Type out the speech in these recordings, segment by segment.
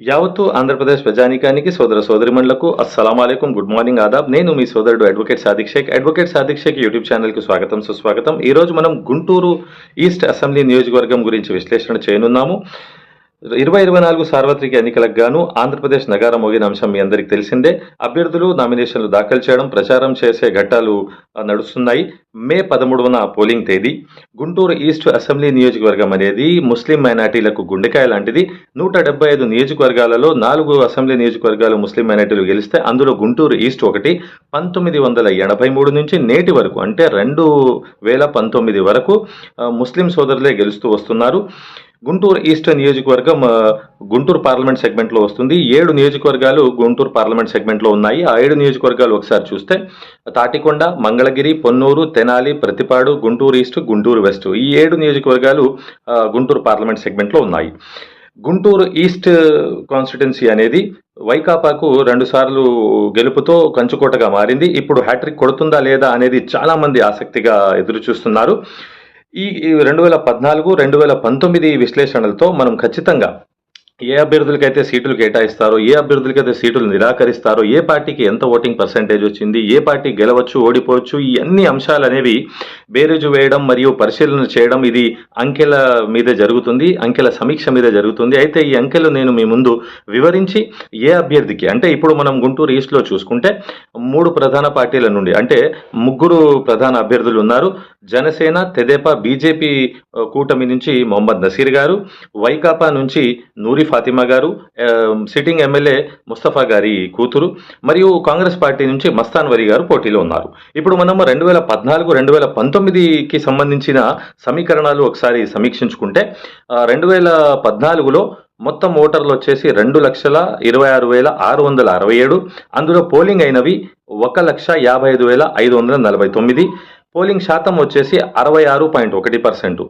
యావత్తు ఆంధ్రప్రదేశ్ ప్రజానీకానికి సోదర సోదరిమణులకు అస్సలం అలైకుం. గుడ్ మార్నింగ్ ఆదాబ్. నేను మీ సోదరుడు advocate Sadiq Shaikh. Advocate Sadiq Shaikh YouTube ఛానల్కి స్వాగతం సుస్వాగతం. ఈ రోజు మనం గుంటూరు ఈస్ట్ అసెంబ్లీ నియోజకవర్గం గురించి విశ్లేషణ చేయనున్నాము. ఇరవై ఇరవై నాలుగు సార్వత్రిక ఎన్నికలకు గాను ఆంధ్రప్రదేశ్ నగారం మోగిన అంశం మీ అందరికీ తెలిసిందే. అభ్యర్థులు నామినేషన్లు దాఖలు చేయడం ప్రచారం చేసే ఘట్టాలు నడుస్తున్నాయి. మే పదమూడున పోలింగ్ తేదీ. గుంటూరు ఈస్ట్ అసెంబ్లీ నియోజకవర్గం అనేది ముస్లిం మైనార్టీలకు గుండెకాయ లాంటిది. నూట డెబ్బై ఐదు నియోజకవర్గాలలో నాలుగు అసెంబ్లీ నియోజకవర్గాలు ముస్లిం మైనార్టీలు గెలిస్తే అందులో గుంటూరు ఈస్ట్ ఒకటి పంతొమ్మిది వందల ఎనభై మూడు నుంచి నేటి వరకు అంటే రెండు వేల పంతొమ్మిది వరకు ముస్లిం సోదరులే గెలుస్తూ వస్తున్నారు. గుంటూరు ఈస్ట్ నియోజకవర్గం గుంటూరు పార్లమెంట్ సెగ్మెంట్లో వస్తుంది. ఏడు నియోజకవర్గాలు గుంటూరు పార్లమెంట్ సెగ్మెంట్లో ఉన్నాయి. ఆ ఏడు నియోజకవర్గాలు ఒకసారి చూస్తే తాటికొండ మంగళగిరి పొన్నూరు తెనాలి ప్రతిపాడు గుంటూరు ఈస్ట్ గుంటూరు వెస్ట్ ఈ ఏడు నియోజకవర్గాలు గుంటూరు పార్లమెంట్ సెగ్మెంట్లో ఉన్నాయి. గుంటూరు ఈస్ట్ కాన్స్టిట్యున్సీ అనేది వైకాపాకు రెండుసార్లు గెలుపుతో కంచుకోటగా మారింది. ఇప్పుడు హ్యాట్రిక్ కొడుతుందా లేదా అనేది చాలామంది ఆసక్తిగా ఎదురు చూస్తున్నారు ఈ రెండు వేల పద్నాలుగు రెండు వేల పంతొమ్మిది విశ్లేషణలతో మనం ఖచ్చితంగా ఏ అభ్యర్థులకైతే సీట్లు కేటాయిస్తారో ఏ అభ్యర్థులకైతే సీట్లు నిరాకరిస్తారో ఏ పార్టీకి ఎంత ఓటింగ్ పర్సంటేజ్ వచ్చింది ఏ పార్టీ గెలవచ్చు ఓడిపోవచ్చు ఈ అన్ని అంశాలు అనేవి బేరేజు వేయడం మరియు పరిశీలన చేయడం ఇది అంకెల మీద జరుగుతుంది అంకెల సమీక్ష మీద జరుగుతుంది. అయితే ఈ అంకెలు నేను మీ ముందు వివరించి ఏ అభ్యర్థికి అంటే ఇప్పుడు మనం గుంటూరు ఈస్ట్లో చూసుకుంటే మూడు ప్రధాన పార్టీల నుండి అంటే ముగ్గురు ప్రధాన అభ్యర్థులు ఉన్నారు. జనసేన తెదేపా బీజేపీ కూటమి నుంచి మొహమ్మద్ నసీర్ గారు వైకాపా నుంచి నూరి ఫాతిమా గారు సిట్టింగ్ ఎమ్మెల్యే ముస్తఫా గారి కూతురు మరియు కాంగ్రెస్ పార్టీ నుంచి మస్తాన్ వరి గారు పోటీలో ఉన్నారు. ఇప్పుడు మనం రెండు వేల పద్నాలుగు రెండు వేల పంతొమ్మిదికి సంబంధించిన సమీకరణాలు ఒకసారి సమీక్షించుకుంటే రెండు వేల పద్నాలుగులో మొత్తం ఓటర్లు వచ్చేసి రెండు లక్షల ఇరవై ఆరు వేల ఆరు వందల అరవై ఏడు అందులో పోలింగ్ అయినవి ఒక లక్ష యాభై ఐదు వేల ఐదు వందల నలభై తొమ్మిది పోలింగ్ శాతం వచ్చేసి అరవై ఆరు పాయింట్ ఒకటి పర్సెంట్.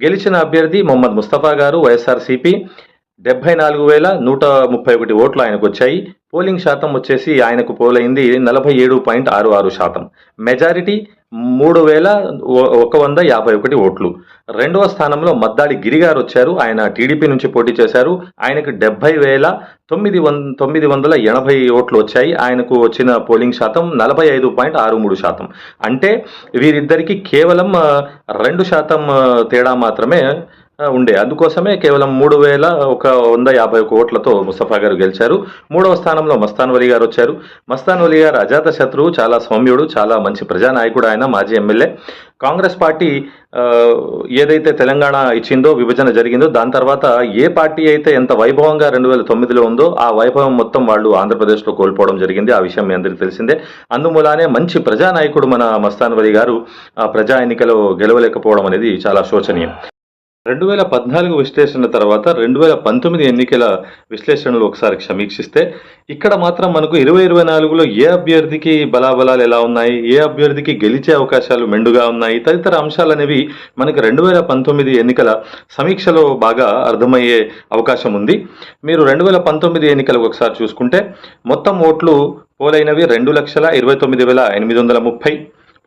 గెలిచిన అభ్యర్థి మొహమ్మద్ ముస్తఫా గారు వైఎస్ఆర్సీపీ. డెబ్బై నాలుగు వేల నూట ముప్పై ఒకటి ఓట్లు ఆయనకు వచ్చాయి పోలింగ్ శాతం వచ్చేసి ఆయనకు పోలైంది నలభై ఏడు పాయింట్ ఆరు ఆరు శాతం. మెజారిటీ మూడు వేల ఒక వంద యాభై ఒకటి ఓట్లు. రెండవ స్థానంలో మద్దాడి గిరిగారు వచ్చారు. ఆయన టీడీపీ నుంచి పోటీ చేశారు. ఆయనకు డెబ్బై వేల తొమ్మిది వంద తొమ్మిది వందల ఎనభై ఓట్లు వచ్చాయి. ఆయనకు వచ్చిన పోలింగ్ శాతం నలభై ఐదు పాయింట్ ఆరు మూడు శాతం. అంటే వీరిద్దరికి కేవలం రెండు శాతం తేడా మాత్రమే ఉండే. అందుకోసమే కేవలం మూడు వేల ఒక వంద యాభై ఒక ఓట్లతో ముస్తఫా గారు గెలిచారు. మూడవ స్థానంలో మస్తాన్ వలి గారు వచ్చారు. మస్తాన్ వలి గారు అజాత శత్రువు చాలా సౌమ్యుడు చాలా మంచి ప్రజానాయకుడు ఆయన మాజీ ఎమ్మెల్యే. కాంగ్రెస్ పార్టీ ఏదైతే తెలంగాణ ఇచ్చిందో విభజన జరిగిందో దాని తర్వాత ఏ పార్టీ అయితే ఎంత వైభవంగా రెండు వేల తొమ్మిదిలో ఉందో ఆ వైభవం మొత్తం వాళ్ళు ఆంధ్రప్రదేశ్లో కోల్పోవడం జరిగింది. ఆ విషయం మీ అందరికీ తెలిసిందే. అందుమూలానే మంచి ప్రజానాయకుడు మన మస్తాన్ వలి గారు ఆ ప్రజా ఎన్నికలో గెలవలేకపోవడం అనేది చాలా శోచనీయం. రెండు వేల పద్నాలుగు విశ్లేషణ తర్వాత రెండు వేల పంతొమ్మిది ఎన్నికల విశ్లేషణలు ఒకసారి సమీక్షిస్తే ఇక్కడ మాత్రం మనకు ఇరవై ఇరవై నాలుగులో ఏ అభ్యర్థికి బలాబలాలు ఎలా ఉన్నాయి ఏ అభ్యర్థికి గెలిచే అవకాశాలు మెండుగా ఉన్నాయి తదితర అంశాలు అనేవి మనకు రెండు వేల పంతొమ్మిది ఎన్నికల సమీక్షలో బాగా అర్థమయ్యే అవకాశం ఉంది. మీరు రెండు వేల పంతొమ్మిది ఎన్నికలకు ఒకసారి చూసుకుంటే మొత్తం ఓట్లు పోలైనవి రెండు లక్షల ఇరవై తొమ్మిది వేల ఎనిమిది వందల ముప్పై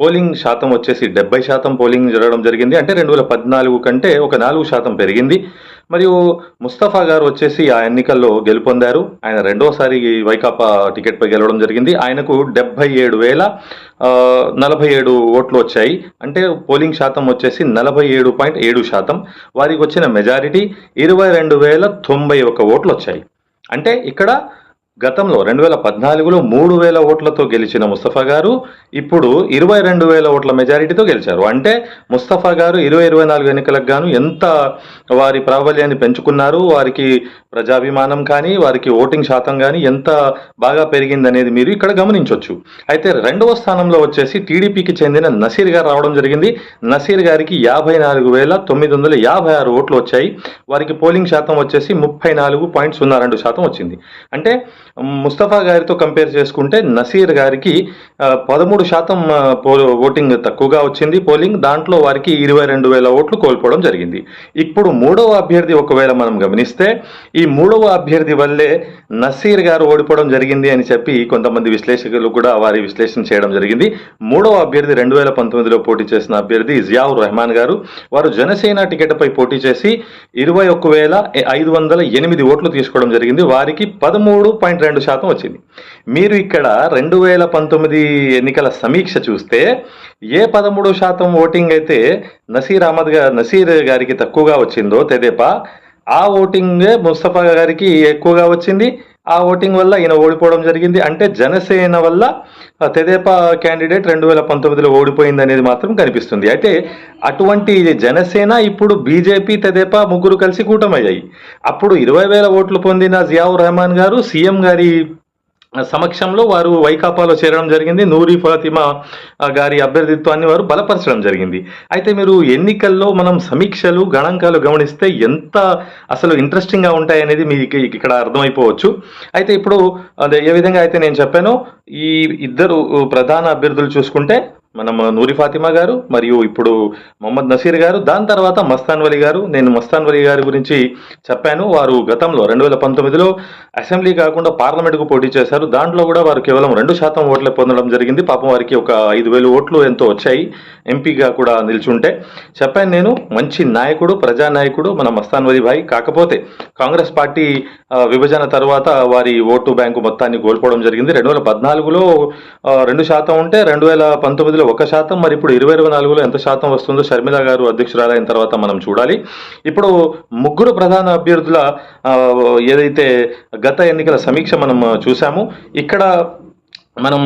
పోలింగ్ శాతం వచ్చేసి డెబ్బై శాతం పోలింగ్ జరగడం జరిగింది. అంటే రెండు వేల పద్నాలుగు కంటే ఒక నాలుగు శాతం పెరిగింది. మరియు ముస్తఫా గారు వచ్చేసి ఆ ఎన్నికల్లో గెలుపొందారు. ఆయన రెండోసారి వైకాపా టికెట్పై గెలవడం జరిగింది. ఆయనకు డెబ్బై ఏడు వేల నలభై ఏడు ఓట్లు వచ్చాయి. అంటే పోలింగ్ శాతం వచ్చేసి నలభై ఏడు పాయింట్ ఏడు శాతం. వారికి వచ్చిన మెజారిటీ ఇరవై రెండు వేల తొంభై ఒక ఓట్లు వచ్చాయి. అంటే ఇక్కడ గతంలో రెండు వేల పద్నాలుగులో మూడు వేల ఓట్లతో గెలిచిన ముస్తఫా గారు ఇప్పుడు ఇరవై రెండు వేల ఓట్ల మెజారిటీతో గెలిచారు. అంటే ముస్తఫా గారు ఇరవై ఇరవై నాలుగు ఎన్నికలకు గాను ఎంత వారి ప్రాబల్యాన్ని పెంచుకున్నారు వారికి ప్రజాభిమానం కానీ వారికి ఓటింగ్ శాతం కానీ ఎంత బాగా పెరిగిందనేది మీరు ఇక్కడ గమనించవచ్చు అయితే రెండవ స్థానంలో వచ్చేసి టీడీపీకి చెందిన నసీర్ గారు రావడం జరిగింది. నసీర్ గారికి యాభై నాలుగు వేల తొమ్మిది వందల యాభై ఆరు ఓట్లు వచ్చాయి. వారికి పోలింగ్ శాతం వచ్చేసి ముప్పై నాలుగు పాయింట్ సున్నా రెండు శాతం వచ్చింది. అంటే ముస్తఫా గారితో కంపేర్ చేసుకుంటే నసీర్ గారికి పదమూడు శాతం ఓటింగ్ తక్కువగా వచ్చింది. పోలింగ్ దాంట్లో వారికి ఇరవై రెండు వేల ఓట్లు కోల్పోవడం జరిగింది. ఇప్పుడు మూడవ అభ్యర్థి ఒకవేళ మనం గమనిస్తే ఈ మూడవ అభ్యర్థి వల్లే నసీర్ గారు ఓడిపోవడం జరిగింది అని చెప్పి కొంతమంది విశ్లేషకులు కూడా వారి విశ్లేషణ చేయడం జరిగింది. మూడవ అభ్యర్థి రెండు వేల పంతొమ్మిదిలో పోటీ చేసిన అభ్యర్థి జియావుర్ రెహమాన్ గారు వారు జనసేన టికెట్ పై పోటీ చేసి ఇరవై ఒక్క వేల ఐదు వందల ఎనిమిది ఓట్లు తీసుకోవడం జరిగింది. వారికి పదమూడు పాయింట్ రెండు శాతం వచ్చింది. మీరు ఇక్కడ రెండు వేల పంతొమ్మిది ఎన్నికల సమీక్ష చూస్తే ఏ పదమూడు శాతం ఓటింగ్ అయితే నసీర్ అహ్మద్ గారు నసీర్ గారికి తక్కువగా వచ్చిందో తెదేపా ఆ ఓటింగే ముస్తఫా గారికి ఎక్కువగా వచ్చింది. ఆ ఓటింగ్ వల్ల ఈయన ఓడిపోవడం జరిగింది. అంటే జనసేన వల్ల తెదేపా క్యాండిడేట్ రెండు వేల పంతొమ్మిదిలో ఓడిపోయింది అనేది మాత్రం కనిపిస్తుంది. అయితే అటువంటి జనసేన ఇప్పుడు బీజేపీ తెదేపా ముగ్గురు కలిసి కూటమయ్యాయి. అప్పుడు ఇరవై వేల ఓట్లు పొందిన జియావుర్ రెహమాన్ గారు సీఎం గారి సమక్షంలో వారు వైకాపాలో చేరడం జరిగింది. నూరి ఫాతిమా గారి అభ్యర్థిత్వాన్ని వారు బలపరచడం జరిగింది. అయితే మీరు ఎన్నికల్లో మనం సమీక్షలు గణాంకాలు గమనిస్తే ఎంత అసలు ఇంట్రెస్టింగ్గా ఉంటాయి అనేది మీకు ఇక్కడ అర్థమైపోవచ్చు. అయితే ఇప్పుడు అదే ఏ విధంగా అయితే నేను చెప్పానో ఈ ఇద్దరు ప్రధాన అభ్యర్థులు చూసుకుంటే మనం నూరి ఫాతిమా గారు మరియు ఇప్పుడు మొహమ్మద్ నసీర్ గారు దాని తర్వాత మస్తాన్ వలి గారు. నేను మస్తాన్ వలి గారి గురించి చెప్పాను. వారు గతంలో రెండు వేల పంతొమ్మిదిలో అసెంబ్లీ కాకుండా పార్లమెంట్కు పోటీ చేశారు. దాంట్లో కూడా వారు కేవలం రెండు శాతం ఓట్లు పొందడం జరిగింది. పాపం వారికి ఒక ఐదు వేలు ఓట్లు ఎంతో వచ్చాయి. ఎంపీగా కూడా నిల్చుంటే చెప్పాను నేను మంచి నాయకుడు ప్రజానాయకుడు మన మస్తాన్ వలి భాయ్. కాకపోతే కాంగ్రెస్ పార్టీ విభజన తర్వాత వారి ఓటు బ్యాంకు మొత్తాన్ని కోల్పోవడం జరిగింది. రెండు వేల పద్నాలుగులో రెండు శాతం ఉంటే రెండు వేల పంతొమ్మిదిలో ఒక శాతం మరి ఇప్పుడు ఇరవై ఇరవై నాలుగులో ఎంత శాతం వస్తుందో షర్మిల గారు అధ్యక్షురాలైన తర్వాత మనం చూడాలి. ఇప్పుడు ముగ్గురు ప్రధాన అభ్యర్థుల ఏదైతే గత ఎన్నికల సమీక్ష మనం చూసాము ఇక్కడ మనం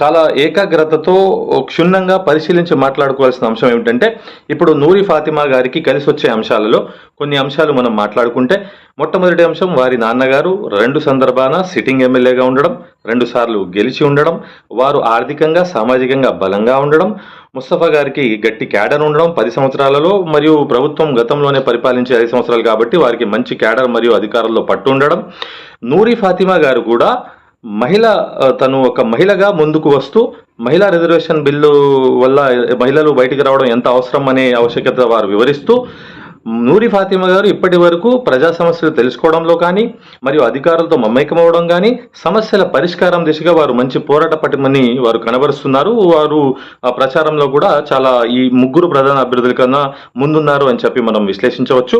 చాలా ఏకాగ్రతతో క్షుణ్ణంగా పరిశీలించి మాట్లాడుకోవాల్సిన అంశం ఏమిటంటే ఇప్పుడు నూరి ఫాతిమా గారికి కలిసి వచ్చే అంశాలలో కొన్ని అంశాలు మనం మాట్లాడుకుంటే మొట్టమొదటి అంశం వారి నాన్నగారు రెండు సందర్భాన సిట్టింగ్ ఎమ్మెల్యేగా ఉండడం రెండుసార్లు గెలిచి ఉండడం వారు ఆర్థికంగా సామాజికంగా బలంగా ఉండడం ముస్తఫా గారికి గట్టి క్యాడర్ ఉండడం పది సంవత్సరాలలో మరియు ప్రభుత్వం గతంలోనే పరిపాలించే ఐదు సంవత్సరాలు కాబట్టి వారికి మంచి క్యాడర్ మరియు అధికారంలో పట్టు ఉండడం. నూరి ఫాతిమా గారు కూడా మహిళ తను ఒక మహిళగా ముందుకు వస్తూ మహిళా రిజర్వేషన్ బిల్లు వల్ల మహిళలు బయటికి రావడం ఎంత అవసరం అనే ఆవశ్యకత వారు వివరిస్తూ నూరి ఫాతిమా గారు ఇప్పటి వరకు ప్రజా సమస్యలు తెలుసుకోవడంలో కానీ మరియు అధికారులతో మమైకమవడం కానీ సమస్యల పరిష్కారం దిశగా వారు మంచి పోరాట పటిమని వారు కనబరుస్తున్నారు. వారు ఆ ప్రచారంలో కూడా చాలా ఈ ముగ్గురు ప్రధాన అభ్యర్థుల కన్నా ముందున్నారు అని చెప్పి మనం విశ్లేషించవచ్చు.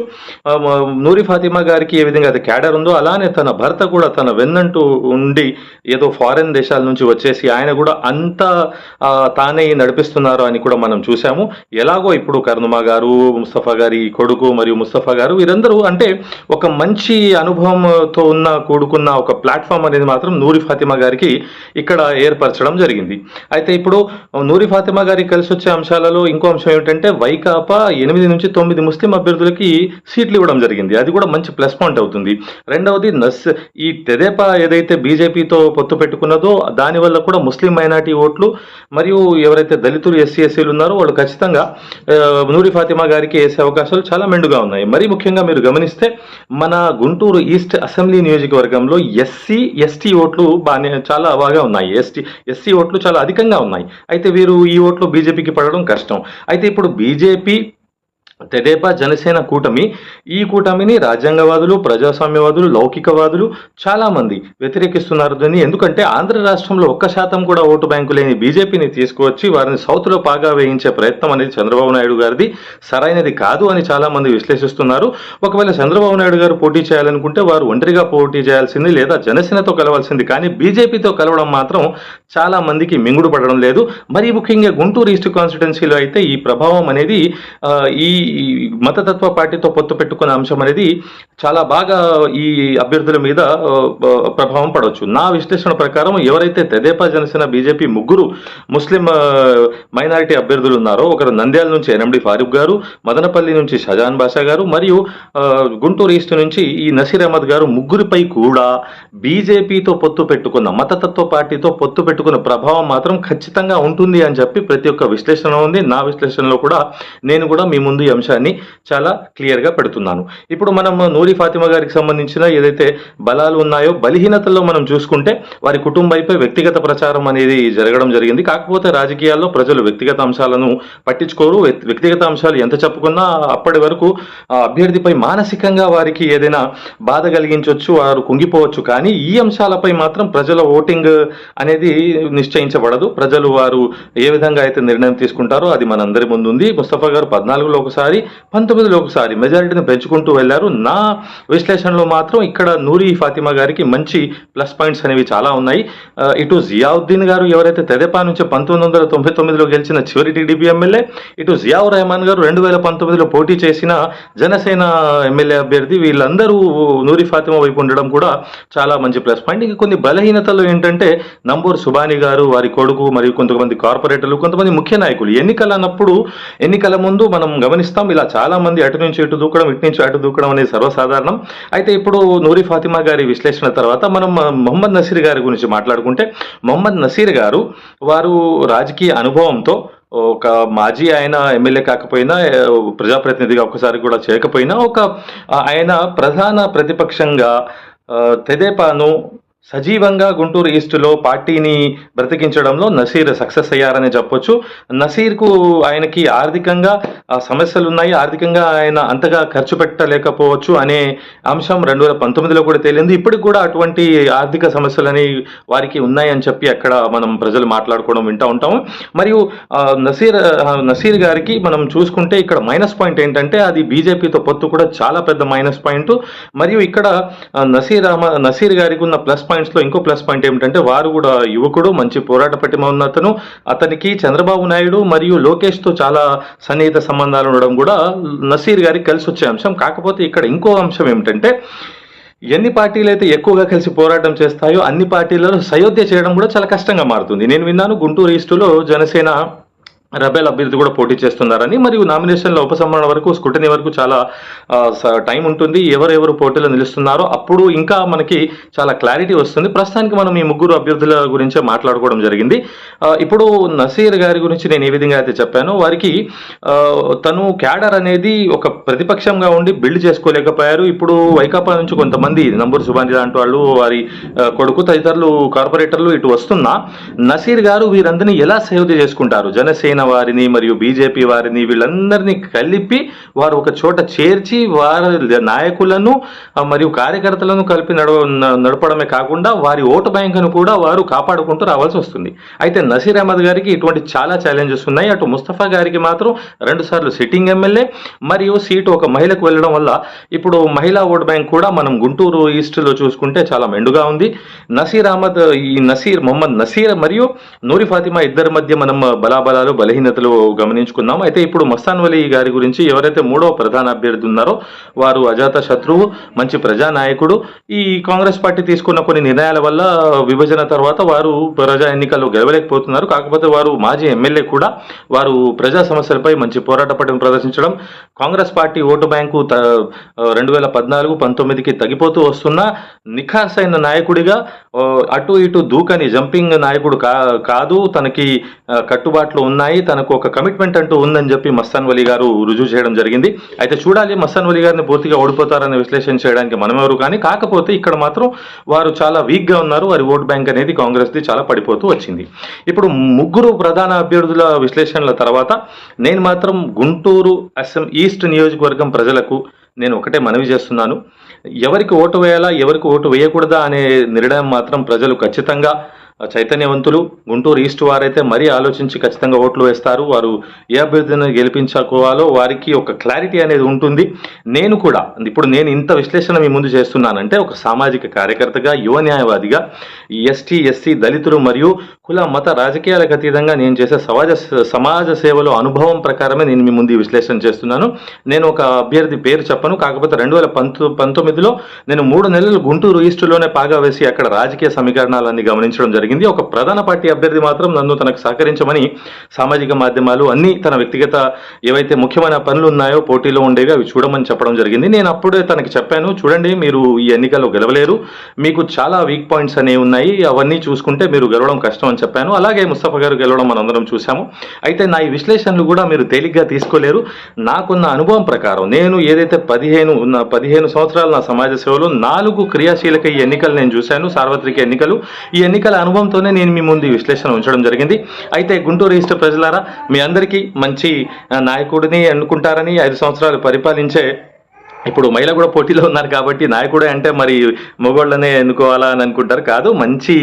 నూరి ఫాతిమా గారికి ఏ విధంగా అయితే క్యాడర్ ఉందో అలానే తన భర్త కూడా తన వెన్నంటూ ఉండి ఏదో ఫారెన్ దేశాల నుంచి వచ్చేసి ఆయన కూడా అంత తానే నడిపిస్తున్నారు అని కూడా మనం చూసాము ఎలాగో ఇప్పుడు కరుణమా గారు ముస్తఫా గారి కొడుకు మరియు ముస్తఫా గారు వీరందరూ అంటే ఒక మంచి అనుభవంతో ఉన్న కూడుకున్న ఒక ప్లాట్ఫామ్ అనేది మాత్రం నూరి ఫాతిమా గారికి ఇక్కడ ఏర్పరచడం జరిగింది. అయితే ఇప్పుడు నూరి ఫాతిమా గారికి కలిసి వచ్చే అంశాలలో ఇంకో అంశం ఏమిటంటే వైకాపా ఎనిమిది నుంచి తొమ్మిది ముస్లిం అభ్యర్థులకి సీట్లు ఇవ్వడం జరిగింది. అది కూడా మంచి ప్లస్ పాయింట్ అవుతుంది. రెండవది నస్ ఈ తెదేపా ఏదైతే బీజేపీతో పొత్తు పెట్టుకున్నదో దానివల్ల కూడా ముస్లిం మైనార్టీ ఓట్లు మరియు ఎవరైతే దళితులు ఎస్సీ ఎస్సీలు ఉన్నారో వాళ్ళు ఖచ్చితంగా నూరి ఫాతిమా గారికి వేసే అవకాశాలు చాలా మెండుగా ఉన్నాయి. మరీ ముఖ్యంగా మీరు గమనిస్తే మన గుంటూరు ఈస్ట్ అసెంబ్లీ నియోజకవర్గంలో ఎస్సీ ఎస్టీ ఓట్లు బాగానే చాలా బాగా ఉన్నాయి. ఎస్టీ ఎస్సీ ఓట్లు చాలా అధికంగా ఉన్నాయి. అయితే వీరు ఈ ఓట్లు బీజేపీకి పడడం కష్టం. అయితే ఇప్పుడు బీజేపీ తెదేపా జనసేన కూటమి ఈ కూటమిని రాజ్యాంగవాదులు ప్రజాస్వామ్యవాదులు లౌకికవాదులు చాలామంది వ్యతిరేకిస్తున్నారు దీన్ని ఎందుకంటే ఆంధ్ర రాష్ట్రంలో ఒక్క శాతం కూడా ఓటు బ్యాంకు లేని బీజేపీని తీసుకువచ్చి వారిని సౌత్లో పాగా వేయించే ప్రయత్నం అనేది చంద్రబాబు నాయుడు గారిది సరైనది కాదు అని చాలామంది విశ్లేషిస్తున్నారు. ఒకవేళ చంద్రబాబు నాయుడు గారు పోటీ చేయాలనుకుంటే వారు ఒంటరిగా పోటీ చేయాల్సింది లేదా జనసేనతో కలవాల్సింది. కానీ బీజేపీతో కలవడం మాత్రం చాలా మందికి మింగుడు పడడం లేదు. మరీ ముఖ్యంగా గుంటూరు ఈస్ట్ కాన్స్టిట్యున్సీలో అయితే ఈ ప్రభావం అనేది ఈ మతతత్వ పార్టీతో పొత్తు పెట్టుకున్న అంశం అనేది చాలా బాగా ఈ అభ్యర్థుల మీద ప్రభావం పడవచ్చు. నా విశ్లేషణ ప్రకారం ఎవరైతే తెదేపా జనసేన బీజేపీ ముగ్గురు ముస్లిం మైనారిటీ అభ్యర్థులు ఉన్నారో ఒకరు నంద్యాల నుంచి ఎన్ఎండి ఫారూక్ గారు మదనపల్లి నుంచి షజాన్ బాషా గారు మరియు గుంటూరు ఈస్ట్ నుంచి ఈ నసీర్ అహ్మద్ గారు ముగ్గురిపై కూడా బీజేపీతో పొత్తు పెట్టుకున్న మతతత్వ పార్టీతో పొత్తు పెట్టుకున్న ప్రభావం మాత్రం ఖచ్చితంగా ఉంటుంది అని చెప్పి ప్రతి ఒక్క విశ్లేషణ ఉంది. నా విశ్లేషణలో కూడా నేను కూడా మీ ముందు అంశాన్ని చాలా క్లియర్గా పెడుతున్నాను. ఇప్పుడు మనం నూరి ఫాతిమా గారికి సంబంధించిన ఏదైతే బలాలు ఉన్నాయో బలహీనతల్లో మనం చూసుకుంటే వారి కుటుంబంపై వ్యక్తిగత ప్రచారం అనేది జరగడం జరిగింది. కాకపోతే రాజకీయాల్లో ప్రజలు వ్యక్తిగత అంశాలను పట్టించుకోరు. వ్యక్తిగత అంశాలు ఎంత చెప్పుకున్నా అప్పటి వరకు అభ్యర్థిపై మానసికంగా వారికి ఏదైనా బాధ కలిగించవచ్చు వారు కుంగిపోవచ్చు. కానీ ఈ అంశాలపై మాత్రం ప్రజల ఓటింగ్ అనేది నిశ్చయించబడదు. ప్రజలు వారు ఏ విధంగా అయితే నిర్ణయం తీసుకుంటారో అది మనందరి ముందు ఉంది ముస్తఫా గారు పద్నాలుగులో ఒకసారి పంతొమ్మిదిలో ఒకసారి మెజారిటీని పెంచుకుంటూ వెళ్ళారు. నా విశ్లేషణలో మాత్రం ఇక్కడ నూరి ఫాతిమా గారికి మంచి ప్లస్ పాయింట్స్ అనేవి చాలా ఉన్నాయి. ఇటు జియావుద్దీన్ గారు ఎవరైతే తెదేపా నుంచి పంతొమ్మిది వందల తొంభై తొమ్మిదిలో గెలిచిన చివరి టీడీపీ ఎమ్మెల్యే ఇటు జియావు రెహమాన్ గారు రెండు వేల పంతొమ్మిదిలో పోటీ చేసిన జనసేన ఎమ్మెల్యే అభ్యర్థి వీళ్ళందరూ నూరి ఫాతిమా వైపు ఉండడం కూడా చాలా మంచి ప్లస్ పాయింట్. ఇంకా కొన్ని బలహీనతలు ఏంటంటే నంబూర్ సుబాని గారు వారి కొడుకు మరియు కొంతమంది కార్పొరేటర్లు కొంతమంది ముఖ్య నాయకులు ఎన్నికలు అన్నప్పుడు ఎన్నికల ముందు మనం గమనిస్తాం ఇలా చాలా మంది అటు నుంచి ఇటు దూకడం ఇటు నుంచి అటు దూకడం అనేది సర్వసాధారణం. అయితే ఇప్పుడు నూరి ఫాతిమా గారి విశ్లేషణ తర్వాత మనం మొహమ్మద్ నసీర్ గారి గురించి మాట్లాడుకుంటే మొహమ్మద్ నసీర్ గారు వారు రాజకీయ అనుభవంతో ఒక మాజీ ఆయన ఎమ్మెల్యే కాకపోయినా ప్రజాప్రతినిధిగా ఒక్కసారి కూడా చేయకపోయినా ఒక ఆయన ప్రధాన ప్రతిపక్షంగా తెదేపాను సజీవంగా గుంటూరు ఈస్టులో పార్టీని బ్రతికించడంలో నసీర్ సక్సెస్ అయ్యారని చెప్పొచ్చు. నసీర్కు ఆయనకి ఆర్థికంగా సమస్యలు ఉన్నాయి ఆర్థికంగా ఆయన అంతగా ఖర్చు పెట్టలేకపోవచ్చు అనే అంశం రెండు వేల పంతొమ్మిదిలో కూడా తేలింది. ఇప్పటికి కూడా అటువంటి ఆర్థిక సమస్యలని వారికి ఉన్నాయని చెప్పి అక్కడ మనం ప్రజలు మాట్లాడుకోవడం వింటూ ఉంటాము. మరియు నసీర్ నసీర్ గారికి మనం చూసుకుంటే ఇక్కడ మైనస్ పాయింట్ ఏంటంటే అది బీజేపీతో పొత్తు కూడా చాలా పెద్ద మైనస్ పాయింట్. మరియు ఇక్కడ నసీర్ అహ్మ- నసీర్ గారికి ఉన్న ప్లస్ పాయింట్స్ లో ఇంకో ప్లస్ పాయింట్ ఏమిటంటే వారు కూడా యువకుడు మంచి పోరాట పటిమ ఉన్న అతను. అతనికి చంద్రబాబు నాయుడు మరియు లోకేష్తో చాలా సన్నిహిత సంబంధాలు ఉండడం కూడా నసీర్ గారికి కలిసి వచ్చే అంశం. కాకపోతే ఇక్కడ ఇంకో అంశం ఏమిటంటే ఎన్ని పార్టీలు అయితే ఎక్కువగా కలిసి పోరాటం చేస్తాయో అన్ని పార్టీలలో సయోధ్య చేయడం కూడా చాలా కష్టంగా మారుతుంది. నేను విన్నాను గుంటూరు ఈస్టులో జనసేన రబేల్ అభ్యర్థి కూడా పోటీ చేస్తున్నారని మరియు నామినేషన్ల ఉపసంహరణ వరకు స్కూటనీ వరకు చాలా స- టైం ఉంటుంది. ఎవరెవరు పోటీలో నిలుస్తున్నారో అప్పుడు ఇంకా మనకి చాలా క్లారిటీ వస్తుంది. ప్రస్తుతానికి మనం ఈ ముగ్గురు అభ్యర్థుల గురించే మాట్లాడుకోవడం జరిగింది. ఇప్పుడు నసీర్ గారి గురించి నేను ఏ విధంగా అయితే చెప్పానో వారికి తను క్యాడర్ అనేది ఒక ప్రతిపక్షంగా ఉండి బిల్డ్ చేసుకోలేకపోయారు. ఇప్పుడు వైకాపా నుంచి కొంతమంది నంబూరు సుభాని లాంటి వాళ్ళు వారి కొడుకు తదితరులు కార్పొరేటర్లు ఇటు వస్తున్నా నసీర్ గారు వీరందరినీ ఎలా సేవ్ చేసుకుంటారు? జనసేన వారిని మరియు బీజేపీ వారిని వీళ్ళందరినీ కలిపి వారు ఒక చోట చేర్చి వారి నాయకులను మరియు కార్యకర్తలను కలిపి నడవ నడపడమే కాకుండా వారి ఓటు బ్యాంకును కూడా వారు కాపాడుకుంటూ రావాల్సి వస్తుంది. అయితే నసీర్ అహ్మద్ గారికి ఇటువంటి చాలా ఛాలెంజెస్ ఉన్నాయి. అటు ముస్తఫా గారికి మాత్రం రెండు సార్లు సిట్టింగ్ ఎమ్మెల్యే మరియు సీటు ఒక మహిళకు వెళ్ళడం వల్ల ఇప్పుడు మహిళా ఓటు బ్యాంక్ కూడా మనం గుంటూరు ఈస్ట్లో చూసుకుంటే చాలా మెండుగా ఉంది. నసీర్ అహ్మద్ ఈ నసీర్ మొహమ్మద్ నసీర్ మరియు నూరి ఫాతిమా ఇద్దరి మధ్య మనం బలాబలాలు బలహీనతలు గమనించుకున్నాం అయితే ఇప్పుడు మస్తాన్ వలీ గారి గురించి ఎవరైతే మూడవ ప్రధాన అభ్యర్థి ఉన్నారో వారు అజాత శత్రువు మంచి ప్రజానాయకుడు. ఈ కాంగ్రెస్ పార్టీ తీసుకున్న కొన్ని నిర్ణయాల వల్ల విభజన తర్వాత వారు ప్రజా ఎన్నికల్లో గెలవలేకపోతున్నారు. కాకపోతే వారు మాజీ ఎమ్మెల్యే కూడా. వారు ప్రజా సమస్యలపై మంచి పోరాట పటం ప్రదర్శించడం కాంగ్రెస్ పార్టీ ఓటు బ్యాంకు రెండు వేల పద్నాలుగు పంతొమ్మిదికి తగ్గిపోతూ వస్తున్న నిఖార్సైన నాయకుడిగా అటు ఇటు దూకని జంపింగ్ నాయకుడు కా కాదు. తనకి కట్టుబాట్లు ఉన్నాయి. తనకు ఒక కమిట్మెంట్ అంటూ ఉందని చెప్పి మస్తాన్ వలీ గారు రుజువు చేయడం జరిగింది. అయితే చూడాలి మస్తాన్ వలీ గారిని పూర్తిగా ఓడిపోతారని విశ్లేషణ చేయడానికి మనమెవరు కానీ కాకపోతే ఇక్కడ మాత్రం వారు చాలా వీక్గా ఉన్నారు. వారి ఓట్ బ్యాంక్ అనేది కాంగ్రెస్ది చాలా పడిపోతూ వచ్చింది. ఇప్పుడు ముగ్గురు ప్రధాన అభ్యర్థుల విశ్లేషణల తర్వాత నేను మాత్రం గుంటూరు అసెం ఈస్ట్ నియోజకవర్గం ప్రజలకు నేను ఒకటే మనవి చేస్తున్నాను. ఎవరికి ఓటు వేయాలా ఎవరికి ఓటు వేయకూడదా అనే నిర్ణయం మాత్రం ప్రజలు ఖచ్చితంగా చైతన్యవంతులు. గుంటూరు ఈస్ట్ వారైతే మరీ ఆలోచించి ఖచ్చితంగా ఓట్లు వేస్తారు. వారు ఏ అభ్యర్థిని గెలిపించుకోవాలో వారికి ఒక క్లారిటీ అనేది ఉంటుంది. నేను కూడా ఇప్పుడు నేను ఇంత విశ్లేషణ మీ ముందు చేస్తున్నానంటే ఒక సామాజిక కార్యకర్తగా యువ న్యాయవాదిగా ఎస్టీ ఎస్సీ దళితులు మరియు కుల మత రాజకీయాలకు అతీతంగా నేను చేసే సమాజ సమాజ సేవలో అనుభవం ప్రకారమే నేను మీ ముందు ఈ విశ్లేషణ చేస్తున్నాను. నేను ఒక అభ్యర్థి పేరు చెప్పను. కాకపోతే రెండు వేల పంతొ పంతొమ్మిదిలో నేను మూడు నెలలు గుంటూరు ఈస్టులోనే పాగా వేసి అక్కడ రాజకీయ సమీకరణాలన్నీ గమనించడం జరిగింది. జరిగింది. ఒక ప్రధాన పార్టీ అభ్యర్థి మాత్రం నన్ను తనకు సహకరించమని సామాజిక మాధ్యమాలు అన్ని తన వ్యక్తిగత ఏవైతే ముఖ్యమైన పనులు ఉన్నాయో పోటీలో ఉండేవి అవి చూడమని చెప్పడం జరిగింది. నేను అప్పుడే తనకి చెప్పాను చూడండి మీరు ఈ ఎన్నికల్లో గెలవలేరు. మీకు చాలా వీక్ పాయింట్స్ అనేవి ఉన్నాయి. అవన్నీ చూసుకుంటే మీరు గెలవడం కష్టం అని చెప్పాను. అలాగే ముస్తఫా గారు గెలవడం మనందరం చూసాము అయితే నా ఈ విశ్లేషణలు కూడా మీరు తేలిగ్గా తీసుకోలేరు. నాకున్న అనుభవం ప్రకారం నేను ఏదైతే పదిహేను ఉన్న పదిహేను సంవత్సరాలు నా సమాజ సేవలో నాలుగు క్రియాశీలక ఈ ఎన్నికలు నేను చూశాను సార్వత్రిక ఎన్నికలు. ఈ ఎన్నికల అనుభవంతోనే నేను మీ ముందు ఈ విశ్లేషణ ఉంచడం జరిగింది. అయితే గుంటూరు ఈస్ట్ ప్రజలారా మీ అందరికీ మంచి నాయకుడిని అనుకుంటారని ఐదు సంవత్సరాలు పరిపాలించే ఇప్పుడు మహిళ కూడా పోటీలో ఉన్నారు కాబట్టి నాయకుడే అంటే మరి మొగోళ్ళనే ఎన్నుకోవాలా అని అనుకుంటారు. కాదు మంచి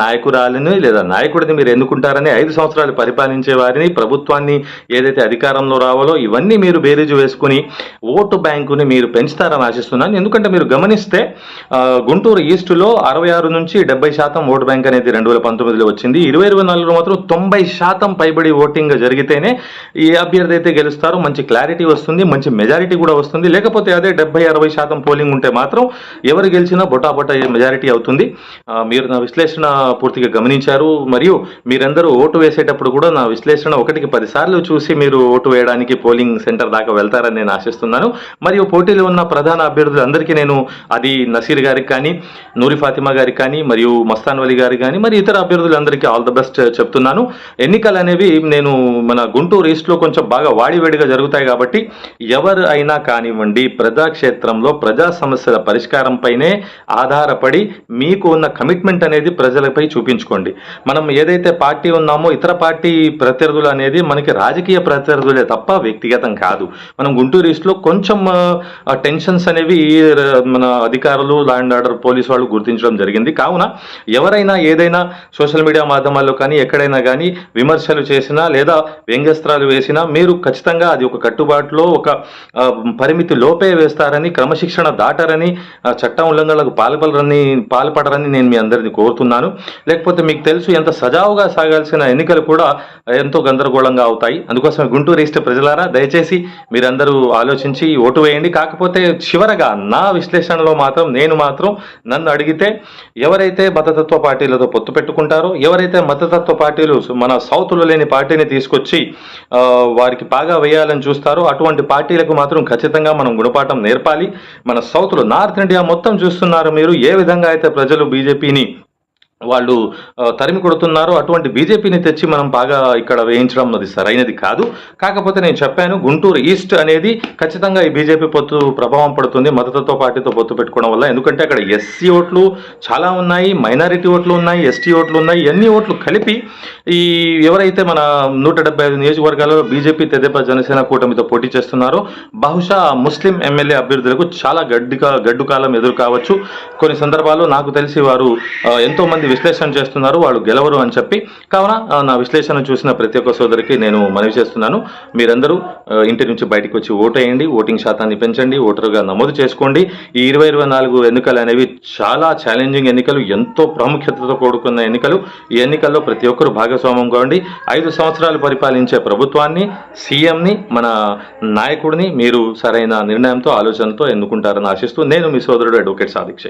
నాయకురాలని లేదా నాయకుడిని మీరు ఎన్నుకుంటారని ఐదు సంవత్సరాలు పరిపాలించే వారిని ప్రభుత్వాన్ని ఏదైతే అధికారంలో రావాలో ఇవన్నీ మీరు బేరీజు వేసుకుని ఓటు బ్యాంకుని మీరు పెంచుతారని ఆశిస్తున్నాను. ఎందుకంటే మీరు గమనిస్తే గుంటూరు ఈస్టులో అరవై ఆరు నుంచి డెబ్బై శాతం ఓటు బ్యాంక్ అనేది రెండు వేల పంతొమ్మిదిలో వచ్చింది. ఇరవై ఇరవై నాలుగులో మాత్రం తొంభై శాతం పైబడి ఓటింగ్ జరిగితేనే ఏ అభ్యర్థి అయితే గెలుస్తారో. మంచి క్లారిటీ వస్తుంది మంచి మెజారిటీ కూడా వస్తుంది. లేకపోతే అదే డెబ్బై అరవై శాతం పోలింగ్ ఉంటే మాత్రం ఎవరు గెలిచినా బొటాబొట మెజారిటీ అవుతుంది. మీరు నా విశ్లేషణ పూర్తిగా గమనించారు. మరియు మీరందరూ ఓటు వేసేటప్పుడు కూడా నా విశ్లేషణ ఒకటికి పదిసార్లు చూసి మీరు ఓటు వేయడానికి పోలింగ్ సెంటర్ దాకా వెళ్తారని నేను ఆశిస్తున్నాను. మరియు పోటీలో ఉన్న ప్రధాన అభ్యర్థులందరికీ నేను అది నసీర్ గారికి కానీ నూరి ఫాతిమా గారికి కానీ మరియు మస్తాన్ వలి గారికి కానీ మరి ఇతర అభ్యర్థులందరికీ ఆల్ ద బెస్ట్ చెప్తున్నాను. ఎన్నికలు అనేవి నేను మన గుంటూరు ఈస్ట్లో కొంచెం బాగా వాడివేడిగా జరుగుతాయి కాబట్టి ఎవరు అయినా కానివ్వండి ప్రజాక్షేత్రంలో ప్రజా సమస్యల పరిష్కారంపైనే ఆధారపడి మీకు ఉన్న కమిట్మెంట్ అనేది ప్రజలపై చూపించుకోండి. మనం ఏదైతే పార్టీ ఉన్నామో ఇతర పార్టీ ప్రత్యర్థులు అనేది మనకి రాజకీయ ప్రత్యర్థులే తప్ప వ్యక్తిగతం కాదు. మనం గుంటూరు ఈస్ట్లో కొంచెం టెన్షన్స్ అనేవి మన అధికారులు లా అండ్ ఆర్డర్ పోలీస్ వాళ్ళు గుర్తించడం జరిగింది. కావున ఎవరైనా ఏదైనా సోషల్ మీడియా మాధ్యమాల్లో కానీ ఎక్కడైనా కానీ విమర్శలు చేసినా లేదా వ్యంగ్యస్త్రాలు వేసినా మీరు ఖచ్చితంగా అది ఒక కట్టుబాటులో ఒక పరిమితి లోపే వేస్తారని క్రమశిక్షణ దాటరని చట్ట చట్టం ఉల్లంఘనలకు పాల్పడరని పాల్పడరని నేను మీ అందరిని కోరుతున్నాను. లేకపోతే మీకు తెలుసు ఎంత సజావుగా సాగాల్సిన ఎన్నికలు కూడా ఎంతో గందరగోళంగా అవుతాయి. అందుకోసం గుంటూరు ఈస్ట్ ప్రజలారా దయచేసి మీరందరూ ఆలోచించి ఓటు వేయండి. కాకపోతే చివరగా నా విశ్లేషణలో మాత్రం నేను మాత్రం నన్ను అడిగితే ఎవరైతే మతతత్వ పార్టీలతో పొత్తు పెట్టుకుంటారో ఎవరైతే మతతత్వ పార్టీలు మన సౌత్లో లేని పార్టీని తీసుకొచ్చి వారికి బాగా వేయాలని చూస్తారో అటువంటి పార్టీలకు మాత్రం ఖచ్చితంగా మనం గుణపాఠం నేర్పాలి. మన సౌత్లో నార్త్ ఇండియా మొత్తం చూస్తున్నారు మీరు. ఏ విధంగా అయితే ప్రజలు బీజేపీని వాళ్ళు తరిమి కొడుతున్నారు అటువంటి బీజేపీని తెచ్చి మనం బాగా ఇక్కడ వేయించడం అది సరైనది కాదు. కాకపోతే నేను చెప్పాను గుంటూరు ఈస్ట్ అనేది ఖచ్చితంగా ఈ బీజేపీ పొత్తు ప్రభావం పడుతుంది మద్దతుతో పార్టీతో పొత్తు పెట్టుకోవడం వల్ల. ఎందుకంటే అక్కడ ఎస్సీ ఓట్లు చాలా ఉన్నాయి మైనారిటీ ఓట్లు ఉన్నాయి ఎస్టీ ఓట్లు ఉన్నాయి ఎన్ని ఓట్లు కలిపి ఈ ఎవరైతే మన నూట డెబ్బై ఐదు నియోజకవర్గాలలో బీజేపీ తెదేపా జనసేన కూటమితో పోటీ చేస్తున్నారో బహుశా ముస్లిం ఎమ్మెల్యే అభ్యర్థులకు చాలా గడ్డిగా గడ్డు కాలం ఎదురు కావచ్చు. కొన్ని సందర్భాల్లో నాకు తెలిసి వారు ఎంతోమంది ఎంతో మంది విశ్లేషణ చేస్తున్నారు వాళ్ళు గెలవరు అని చెప్పి. కావున నా విశ్లేషణ చూసిన ప్రతి ఒక్క సోదరికి నేను మనవి చేస్తున్నాను. మీరందరూ ఇంటి నుంచి బయటకు వచ్చి ఓటేయండి ఓటింగ్ శాతాన్ని పెంచండి ఓటరుగా నమోదు చేసుకోండి. ఈ ఇరవై ఇరవై నాలుగు ఎన్నికలు అనేవి చాలా ఛాలెంజింగ్ ఎన్నికలు ఎంతో ప్రాముఖ్యతతో కూడుకున్న ఎన్నికలు. ఈ ఎన్నికల్లో ప్రతి ఒక్కరు భాగస్వామ్యం కావండి. ఐదు సంవత్సరాలు పరిపాలించే ప్రభుత్వాన్ని సీఎంని మన నాయకుడిని మీరు సరైన నిర్ణయంతో ఆలోచనతో ఎన్నుకుంటారని ఆశిస్తూ నేను మీ సోదరుడు అడ్వకేట్ సాదిక్